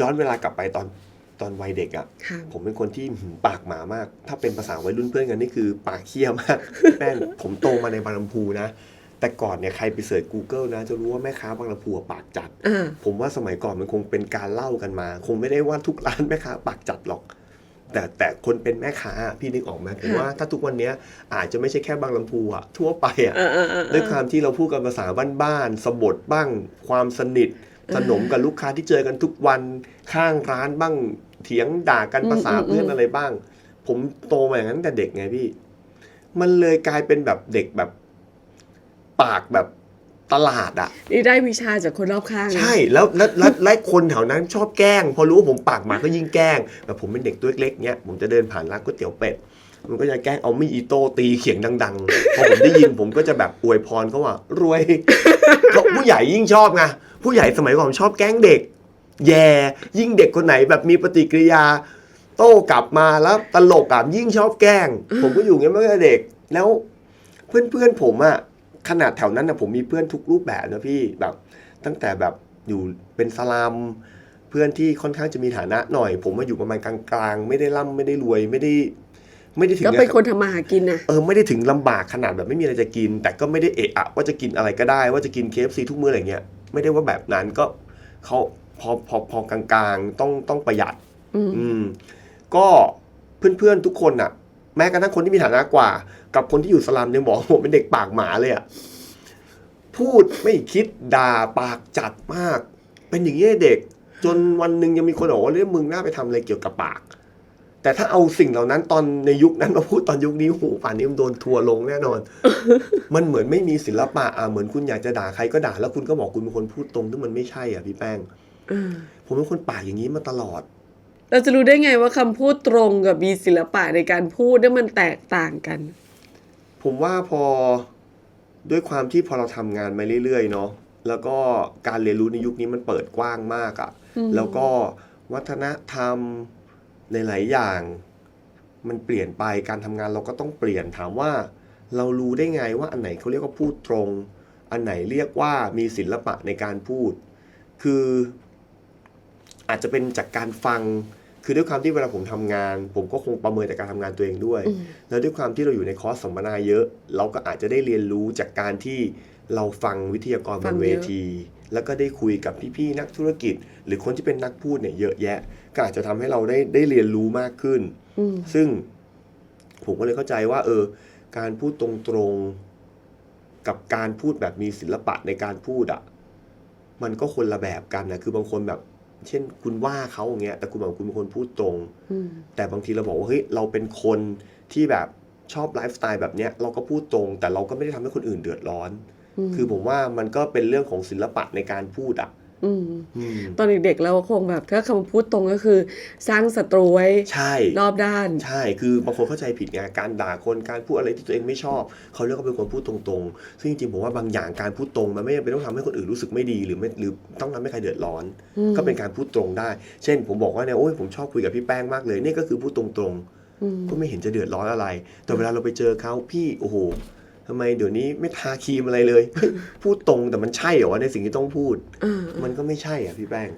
ย้อนเวลากลับไปตอนตอนวัยเด็กอะ่ะ ค่ะ ผมเป็นคนที่หืมปากหมามาก ถ้าเป็นภาษาวัยรุ่นเพื่อนกันนี่คือปากเคี้ยมาก แม่งผมโตมาในบางลำพูนะ แต่ก่อนเนี่ยใครไปเสิร์ช Google นะ จะรู้ว่าแม่ค้าบางลำพูอะปากจัด อ่า ผมว่าสมัยก่อนมันคงเป็นการเล่ากันมา คงไม่ได้ว่าทุกร้านแม่ค้าปากจัดหรอก แต่แต่คนเป็นแม่ค้าอะพี่นึกออกไหมผมว่าถ้าทุกวันเนี้ยอาจจะไม่ใช่แค่บางลำพูอะทั่วไปอะอ่าอ่าอ่าด้วยความที่เราพูดกันภาษาบ้านๆสบทบ้าง ความสนิท สนมกับลูกค้าที่เจอกันทุกวันข้างร้านบ้างเถียงด่ากันภาษาเพื่อนอะไรบ้าง ผมโตมาอย่างนั้นตั้งแต่เด็กไงพี่ มันเลยกลายเป็นแบบเด็กแบบ ปากแบบตลาดอะนี่ได้วิชาจากคนรอบข้างนะใช่แล้วแล้วแล้วและคนแถวนั้นชอบแกล้ง พอรู้ว่าผมปากหมาก็ยิ่งแกล้งแบบผมเป็นเด็กตัวเล็กๆเนี้ยผมจะเดินผ่านร้านก๋วยเตี๋ยวเป็ดมันก็จะแกล้งเอามีดอิโต้ตีเขียงดังๆ พอผมได้ยินผมก็จะแบบอวยพรเขาว่ารวยเพราะผู้ใหญ่ยิ่งชอบไง ผู้ใหญ่สมัยก่อนชอบแกล้งเด็ก แย่ ยิ่งเด็กคนไหนแบบมีปฏิกิริยา โต้กลับมาแล้วตลกอะยิ่งชอบแกล้ง ผมก็อยู่อย่างนี้มาตั้งแต่เด็ก แล้วเพื่อนๆผมอะขนาดแถวนั้นนะผมมีเพื่อนทุกรูปแบบนะพี่แบบ ตั้งแต่แบบอยู่เป็นสลัมเพื่อนที่ค่อนข้างจะมีฐานะหน่อย ผมมาอยู่ประมาณกลางๆ ไม่ได้ร่ำไม่ได้รวยไม่ได้ ไม่ได้ถึงก็เป็นคนทำมาหากินนะเออไม่ได้ถึงลำบากขนาดแบบไม่มีอะไรจะกิน แต่ก็ไม่ได้เอะอะว่าจะกินอะไรก็ได้ว่าจะกินเคฟซีทุกมื้ออะไรเงี้ย ไม่ได้ว่าแบบนั้นก็เขาพอพอพอกลางๆ ต้องต้องประหยัด อืมอืมก็เพื่อนๆทุกคนน่ะแม้กระทั่งคนที่มีฐานะกว่า กับคนที่อยู่สลัมยังบอกว่าผมเป็นเด็กปากหมาเลยอะพูดไม่คิดด่าปากจัดมาก เป็นอย่างนี้เด็ก จนวันหนึ่งยังมีคนบอกว่าเรื่องมึงน่าไปทำอะไรเกี่ยวกับปาก แต่ถ้าเอาสิ่งเหล่านั้นตอนในยุคนั้นมาพูดตอนยุคนี้โหป่านนี้มันโดนทัวร์ลงแน่นอน มันเหมือนไม่มีศิลปะอะเหมือนคุณอยากจะด่าใครก็ด่าแล้วคุณก็บอกคุณเป็นคนพูดตรงซึ่งมันไม่ใช่อะพี่แป้งอ่าผมเป็นคนปากอย่างนี้มาตลอด เราจะรู้ได้ไงว่าคำพูดตรงกับมีศิลปะในการพูดเนี่ยมันแตกต่างกัน ผมว่าพอด้วยความที่พอเราทำงานมาเรื่อยๆเนาะแล้วก็การเรียนรู้ในยุคนี้มันเปิดกว้างมากอะ่ะอืมแล้วก็วัฒนธรรม ในหลายอย่าง มันเปลี่ยนไปการทำงานเราก็ต้องเปลี่ยนถามว่า เรารู้ได้ไงว่าอันไหนเขาเรียกว่าพูดตรง อันไหนเรียกว่ามีศิลปะในการพูด คือ อาจจะเป็นจากการฟังคือด้วยความที่เวลาผมทำงาน ผมก็คงประเมินจากการทำงานตัวเองด้วยอืมแล้วด้วยความที่เราอยู่ในคอร์สสัมมนาเยอะ เราก็อาจจะได้เรียนรู้จากการที่ เราฟังวิทยากรบฟันงเวเยอะที แล้วก็ได้คุยกับพี่ๆนักธุรกิจ หรือคนที่เป็นนักพูดเนี่ยเยอะแยะ ก็อาจจะทำให้เราได้ได้เรียนรู้มากขึ้นอืมซึ่งผมก็เลยเข้าใจว่า เออ การพูดตรงๆกับการพูดแบบมีศิลปะในการพูดอะ่ะ มันก็คนละแบบกันนะคือบางคนแบบเช่นคุณว่าเขาอย่างเงี้ยแต่คุณบอกว่าคุณเป็นคนพูดตรงอืมแต่บางทีเราบอกว่าเฮ้ยเราเป็นคนที่แบบชอบไลฟ์สไตล์แบบเนี้ยเราก็พูดตรง แต่เราก็ไม่ได้ทำให้คนอื่นเดือดร้อนอืม คือผมว่ามันก็เป็นเรื่องของศิลปะในการพูดอะอืมอืมตอนเด็กๆเราคงแบบถ้าคำพูดตรงก็คือ สร้างศัตรูไว้ใช่รอบด้าน ใช่ คือบางคนเข้าใจผิดไงการด่าคนการพูดอะไรที่ตัวเองไม่ชอบ เขาเรียกว่าเป็นคนพูดตรงๆ ซึ่งจริงๆผมว่าบางอย่างการพูดตรงมันไม่จำเป็นต้องทำให้คนอื่นรู้สึกไม่ดีหรือไม่หรือต้องทำให้ใครเดือดร้อนอืมก็เป็นการพูดตรงได้ เช่น ผมบอกว่าเนี่ยโอ้ยผมชอบคุยกับพี่แป้งมากเลยนี่ก็คือพูดตรงๆอืมก็ไม่เห็นจะเดือดร้อนอะไร แต่เวลาเราไปเจอเขาพี่โอ้โห ทำไมเดี๋ยวนี้ไม่ทาครีมอะไรเลย พูดตรงแต่มันใช่เหรอวะในสิ่งที่ต้องพูดอ่ามันก็ไม่ใช่อะพี่แป้ง